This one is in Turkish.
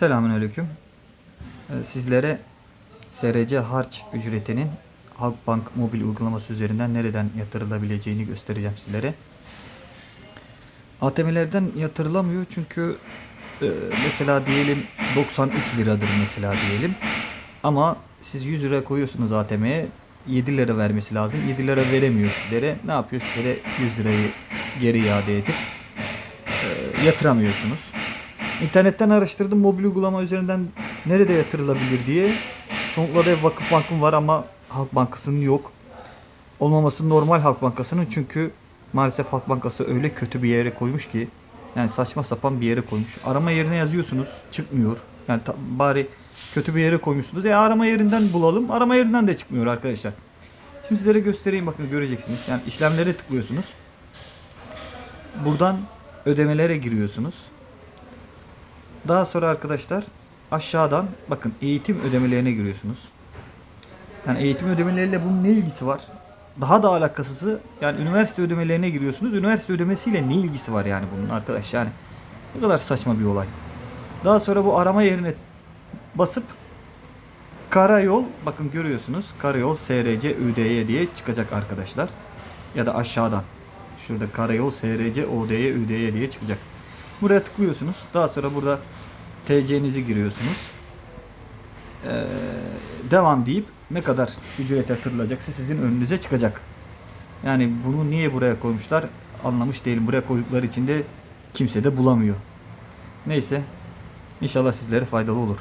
Selamünaleyküm. Ee, Sizlere SRC harç ücretinin Halkbank mobil uygulaması üzerinden nereden yatırılabileceğini göstereceğim sizlere. ATM'lerden yatırılamıyor çünkü e, mesela diyelim 93 liradır mesela diyelim. Ama siz 100 lira koyuyorsunuz ATM'ye 7 lira vermesi lazım. 7 lira veremiyor sizlere. Ne yapıyor sizlere 100 lirayı geri iade edip e, yatıramıyorsunuz. İnternetten araştırdım mobil uygulama üzerinden nerede yatırılabilir diye. Çoğunlukla da Vakıf Bank'ın var ama Halk Bankası'nın yok. Olmaması normal Halk Bankası'nın çünkü maalesef Halk Bankası öyle kötü bir yere koymuş ki yani saçma sapan bir yere koymuş. Arama yerine yazıyorsunuz çıkmıyor. Yani ta- bari kötü bir yere koymuşsunuz. Ya arama yerinden bulalım. Arama yerinden de çıkmıyor arkadaşlar. Şimdi sizlere göstereyim bakın göreceksiniz. Yani işlemlere tıklıyorsunuz. Buradan ödemelere giriyorsunuz. Daha sonra arkadaşlar aşağıdan bakın eğitim ödemelerine giriyorsunuz. Yani eğitim ödemeleriyle bunun ne ilgisi var? Daha da alakasızı yani üniversite ödemelerine giriyorsunuz. Üniversite ödemesiyle ne ilgisi var yani bunun arkadaş yani. Ne kadar saçma bir olay. Daha sonra bu arama yerine basıp karayol bakın görüyorsunuz karayol SRC ÜDY diye çıkacak arkadaşlar. Ya da aşağıdan. Şurada karayol SRC ODY ÜDY diye çıkacak. Buraya tıklıyorsunuz. Daha sonra burada TC'nizi giriyorsunuz. Ee, devam deyip ne kadar ücret yatırılacaksa sizin önünüze çıkacak. Yani bunu niye buraya koymuşlar anlamış değilim. Buraya koydukları için de kimse de bulamıyor. Neyse. İnşallah sizlere faydalı olur.